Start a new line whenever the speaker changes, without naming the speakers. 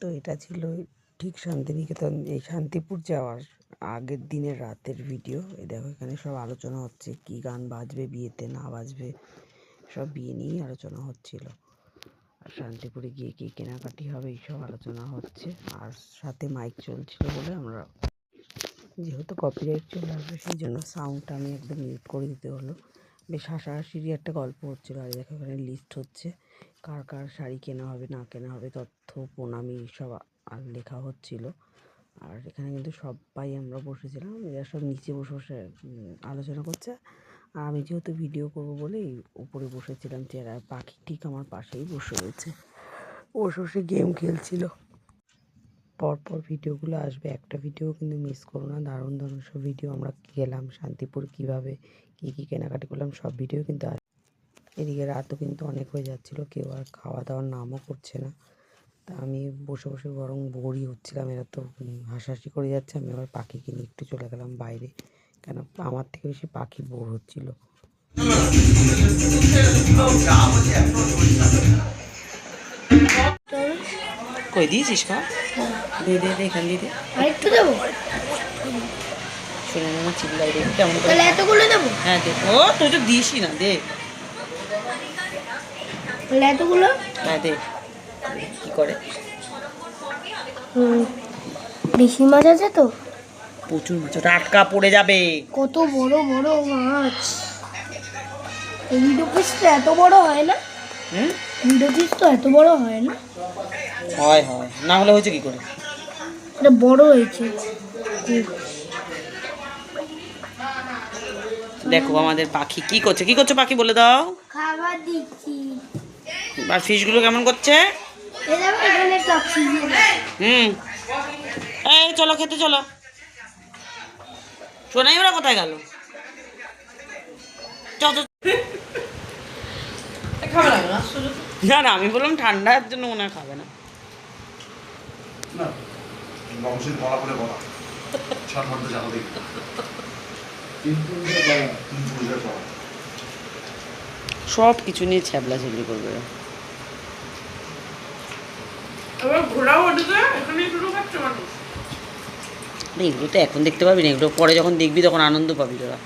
তো এটা ছিল ঠিক শান্তিনিকেতন, এই শান্তিপুর যাওয়ার আগের দিনের রাতের ভিডিও এই দেখো এখানে সব আলোচনা হচ্ছে, কি গান বাজবে বিয়েতে, না বাজবে, সব বিয়ে নিয়েই আলোচনা হচ্ছিল। আর শান্তিপুরে গিয়ে কি কেনাকাটি হবে এইসব আলোচনা হচ্ছে। আর সাথে মাইক চলছিল বলে আমরা, যেহেতু কপিরাইট চলে আসবে, সেই জন্য সাউন্ডটা আমি একদম মিউট করে দিতে হলো। বেশ হাসাহাসিরই একটা গল্প হচ্ছিল। আর দেখো এখানে লিস্ট হচ্ছে। কার কার শাড়ি কেনা হবে, না কেনা হবে, তথ্য, প্রণামী সব আর লেখা হচ্ছিল। আর এখানে কিন্তু সবাই আমরা বসেছিলাম, এরা সব নিচে বসে বসে আলোচনা করছে। আর আমি যেহেতু ভিডিও করব বলেই উপরে বসেছিলাম আর পাখি ঠিক আমার পাশেই বসে রয়েছে। বসে বসে গেম খেলছিল। পরপর ভিডিওগুলো আসবে, একটা ভিডিও কিন্তু মিস করো না, দারুণ দারুণ সব ভিডিও আমরা গেলাম শান্তিপুর কীভাবে, কী কী কেনাকাটি করলাম, সব ভিডিও কিন্তু আসবে এদিকে রাতও কিন্তু অনেক হয়ে যাচ্ছিল কেউ আর খাওয়া দাওয়ার নামও করছে না। তা আমি বসে বসে বরং বোরই হচ্ছিলাম এরা তো হাসাহাসি করে যাচ্ছে আমি আবার পাখিকে নিয়ে একটু চলে গেলাম বাইরে কেন আমার থেকে বেশি পাখি বোর হচ্ছিল। কই দিয়েছিস কা দে দে দে এখান দিয়ে দে।
আরেকটু দেবো?
শুনে না চিল্লাই রে কেমন করে
এতগুলো দেবো?
হ্যাঁ তুই তো দিসই না দে।
তাহলে এতগুলো?
হ্যাঁ দে। কি করে?
হুম। বেশি মাছ আছে তো?
প্রচুর মাছ ওটা আটকা পড়ে যাবে।
কত বড় বড় মাছ। এই ভিডিও পিস তো এত বড় হয় না?
হুম?
ভিডিও পিস তো এত বড় হয় না?
হয় হয়। না হলে হয়েছে কি করে?
এটা বড় হয়েছে।
দেখো আমাদের পাখি কি করছে? কি করছ পাখি বলে দাও?
খাবার দিচ্ছি।
আর ফিশগুলো কেমন করছে? হুম। এই চলো খেতে চলো। সোনাই ওরা কোথায় গেল। না না আমি বললাম ঠান্ডার জন্য মনে হয় খাবে না।
কিন্তু
সব কিছু নিয়ে ছ্যাবলা ঝুলি করবে এগুলো তো এখন দেখতে পাবি না এগুলো পরে যখন দেখবি তখন আনন্দ পাবি তোরা।